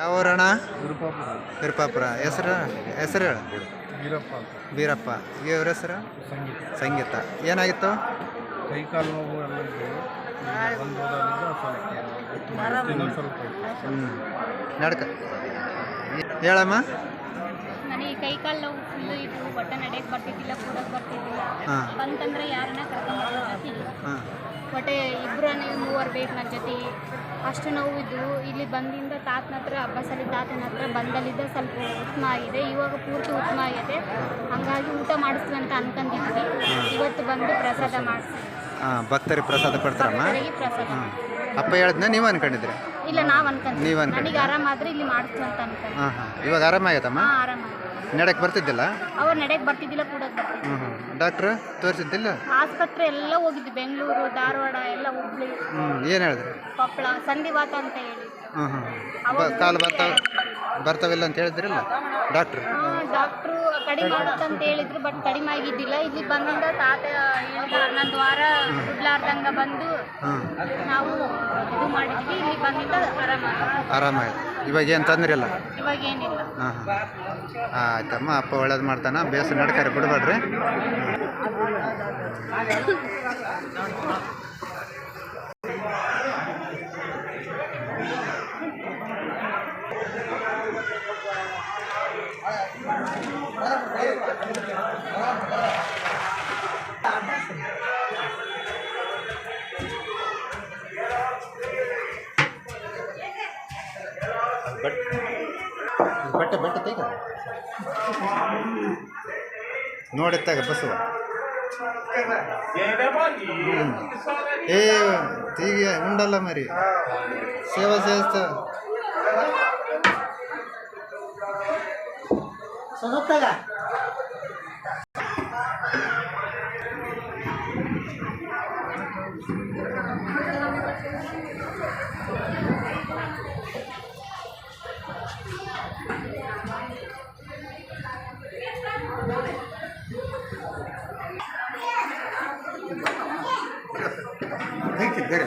ಯಾವ ಊರಣ ಗುರುಪಾಪುರ ಹೆಸರು ಹೆಸರು ಹೇಳ. ವೀರಪ್ಪ ವೀರಪ್ಪ. ಇವ್ರ ಹೆಸರು? ಸಂಗೀತ. ಸಂಗೀತ. ಏನಾಗಿತ್ತು? ಕೈ ಕಾಲು ನೋವು ಎಲ್ಲ ಇದ್ದವು ಒಂದು ಸ್ವಲ್ಪ ಇನ್ನೊಂದು ಸ್ವಲ್ಪ ಹ್ಞೂ ನಡ್ಕ. ಹೇಳಮ್ಮ. ನನಗೆ ಕೈ ಕಾಲು ನೋವು ಫುಲ್ಲು ಇದು ಒಟ್ಟ ನಡೆಯಕ್ಕೆ ಬರ್ತಿದ್ದಿಲ್ಲ ಕೂಡಕ್ಕೆ ಬರ್ತಿದ್ದಿಲ್ಲ. ಹಾಂ. ಬಂತಂದ್ರೆ ಯಾರನ್ನ ಹಾಂ. ಒಟ್ಟೆ ಮೂವರು ಬೇಕು ನನ್ನ ಜೊತೆ. ಅಷ್ಟು ನೋವಿದ್ದು ಇಲ್ಲಿ ಬಂದಿಂದ ತಾತನ ಹತ್ರ ಅಬ್ಬಸಲಿ ತಾತನ ಹತ್ರ ಬಂದಲ್ಲಿದ್ದ ಸ್ವಲ್ಪ ಉತ್ತಮ ಆಗಿದೆ ಇವಾಗ ಪೂರ್ತಿ ಉತ್ತಮ ಆಗಿದೆ ಹಂಗಾಗಿ ಊಟ ಮಾಡಿಸ್ತೀವಿ ಅಂತ ಅನ್ಕೊಂಡಿದ್ವಿ. ಇವತ್ತು ಬಂದು ಪ್ರಸಾದ ಮಾಡಿಸ್ತೀವಿ ಹಾಂ ಭಕ್ತರಿಗೆ ಪ್ರಸಾದ ಕೊಡ್ತಾರಮ್ಮ? ಪ್ರಸಾದ. ಅಪ್ಪ ಹೇಳಿದ್ನ ನೀವು ಅನ್ಕೊಂಡಿದ್ರಿ ಇಲ್ಲ ನಾವು ಅನ್ಕೊಂತೀವಿ ನೀವು ಅನ್ಕೊಂಡ್ರಾ? ನನಗೆ ಆರಾಮಾದ್ರೆ ಇಲ್ಲಿ ಮಾಡಿಸ್ತೀವಿ ಅಂತ ಅನ್ಕೊಂತೀವಿ ಹಾಂ ಹಾಂ ಇವಾಗ ಆರಾಮ ಹಾಂ ಆರಾಮ ನಡಕ್ಕೆ ಬರ್ತಿದ್ದಿಲ್ಲ? ಅವ್ರು ನಡೆಯಕ್ಕೆ ಬರ್ತಿದ್ದಿಲ್ಲ ಹ್ಞೂ ಡಾಕ್ಟ್ರು ತೋರಿಸಿದ್ದಿಲ್ಲ? ಆಸ್ಪತ್ರೆ ಎಲ್ಲ ಹೋಗಿದ್ವಿ ಬೆಂಗಳೂರು ಧಾರವಾಡ ಎಲ್ಲ ಹುಬ್ಳಿ ಹ್ಞೂ ಏನು ಹೇಳಿದ್ರಿ? ಕೊಪ್ಪಳ ಸಂಧಿವಾತ ಅಂತ ಹೇಳಿ. ಹ್ಞೂ ಬ ಕಾಲು ಬರ್ತಾವ ಬರ್ತಾವಿಲ್ಲ ಅಂತ ಹೇಳಿದ್ರಲ್ಲ? ಡಾಕ್ಟ್ರು? ಡಾಕ್ಟ್ರು ಕಡಿಮೆ ಅಂತ ಹೇಳಿದ್ರು ಬಟ್ ಕಡಿಮೆ ಆಗಿದ್ದಿಲ್ಲ. ಇಲ್ಲಿ ಬಂದಿಂದ ತಾತ ಹೇಳಿದ ಹನ್ನೊಂದು ವಾರ ದುಡ್ಲಾರ್ದಂಗ ಬಂದು ನಾವು ಇದು ಮಾಡಿದ್ವಿ ಇಲ್ಲಿ ಬಂದಿಂದ ಆರಾಮ ಆರಾಮಾಯ್ತು ಇವಾಗ ಏನು ತೊಂದ್ರಿಲ್ಲ ಇವಾಗ ಏನಿಲ್ಲ. ಹಾಂ ಹಾಂ. ಆಯ್ತಮ್ಮ ಅಪ್ಪ ಒಳ್ಳೇದು ಮಾಡ್ತಾನ. ಬೇಸ ನಡ್ಕಾರಿ ಬಿಡಬೇಡ್ರಿ. ಬಟ್ ಬಟ್ಟೆ ಬಟ್ಟೆ ತೆಗ. ನೋಡಿ ತೆಗ ಬಸ್ಸು ಏ ಹೀಗೆ ಉಂಡಲ್ಲ ಮರಿ. ಸೇವಾ ಸೇವಸ್ತ. mujeres.